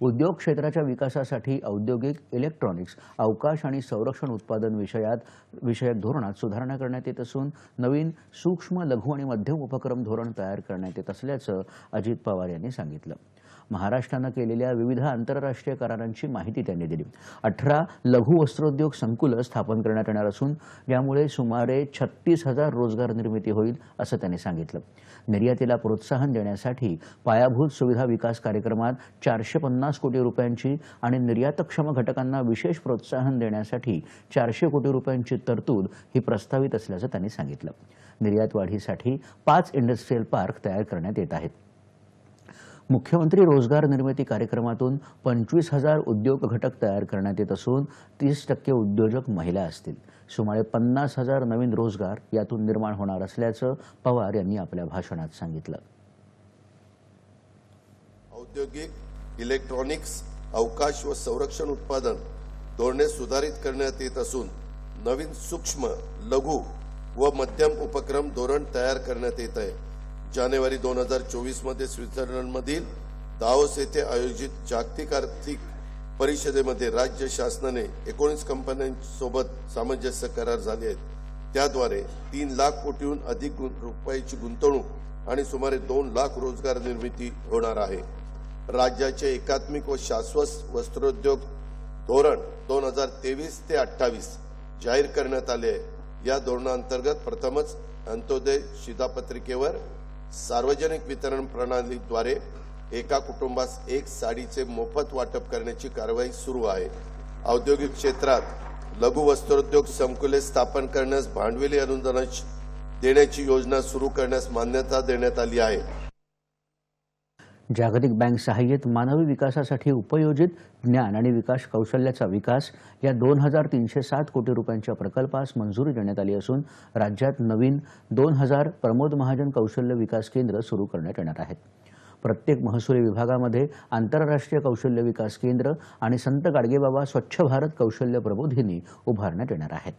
उद्योग क्षेत्राच्या विकासासाठी औद्योगिक इलेक्ट्रॉनिक्स अवकाश आणि संरक्षण उत्पादन विषयात विषयक धोरणात सुधारणा करण्यात येत असून नवीन सूक्ष्म लघु आणि मध्यम उपक्रम धोरण तयार करण्यात येत असल्याचं अजित पवार यांनी सांगितलं. महाराष्ट्रानं केलेल्या विविध आंतरराष्ट्रीय करारांची माहिती त्यांनी दिली. अठरा लघु वस्त्रोद्योग संकुलं स्थापन करण्यात येणार असून यामुळे सुमारे छत्तीस हजार रोजगार निर्मिती होईल असं त्यांनी सांगितलं. निर्यातीला प्रोत्साहन देण्यासाठी पायाभूत सुविधा विकास कार्यक्रमात चारशे पन्नास कोटी रुपयांची आणि निर्यातक्षम घटकांना विशेष प्रोत्साहन देण्यासाठी चारशे कोटी रुपयांची तरतूद ही प्रस्तावित असल्याचं त्यांनी सांगितलं. निर्यात वाढीसाठी पाच इंडस्ट्रीयल पार्क तयार करण्यात येत आहेत. मुख्यमंत्री रोजगार निर्मिती कार्यक्रमातून पंचवीस हजार उद्योग घटक तयार करण्यात येत असून तीस टक्के उद्योजक महिला असतील. सुमारे पन्नास हजार नवीन रोजगार यातून निर्माण होणार असल्याचं पवार यांनी आपल्या भाषणात सांगितलं. औद्योगिक इलेक्ट्रॉनिक्स अवकाश व संरक्षण उत्पादन धोरणे सुधारित करण्यात येत असून नवीन सूक्ष्म लघु व मध्यम उपक्रम धोरण तयार करण्यात येत आहे. जानेवारी दोन हजार चोवीसमध्ये स्वित्झर्लंडमधील दाओस येथे आयोजित जागतिक आर्थिक परिषदेमध्ये राज्य शासनाने एकोणीस कंपन्यांसोबत सामंजस्य करार झाले आहेत. त्याद्वारे तीन लाख कोटीहून अधिक रुपयाची गुंतवणूक आणि सुमारे दोन लाख रोजगार निर्मिती होणार आहे. राज्याचे एकात्मिक व शाश्वत वस्त्रोद्योग धोरण दोन हजार तेवीस ते अठ्ठावीस जाहीर करण्यात आले आहे. या धोरणांतर्गत प्रथमच अंत्योदय शिधापत्रिकेवर सार्वजनिक वितरण प्रणालीद्वारे एका कुटुंबास एक साडीचे मोफत वाटप करण्याची कारवाई सुरू आहे. औद्योगिक क्षेत्रात लघु वस्त्रोद्योग संकुले स्थापन करण्यास भांडवली अनुदान देण्याची योजना सुरू करण्यास मान्यता देण्यात आली आहे. जागतिक बँक सहाय्यित मानवी विकासासाठी उपयोजित ज्ञान आणि विकास कौशल्याचा विकास या दोन हजार तीनशे सात कोटी रुपयांच्या प्रकल्पास मंजुरी देण्यात आली असून राज्यात नवीन दोन हजार प्रमोद महाजन कौशल्य विकास केंद्र सुरू करण्यात येणार आहेत. प्रत्येक महसुली विभागामध्ये आंतरराष्ट्रीय कौशल्य विकास केंद्र आणि संत गाडगेबाबा स्वच्छ भारत कौशल्य प्रबोधिनी उभारण्यात येणार आहेत.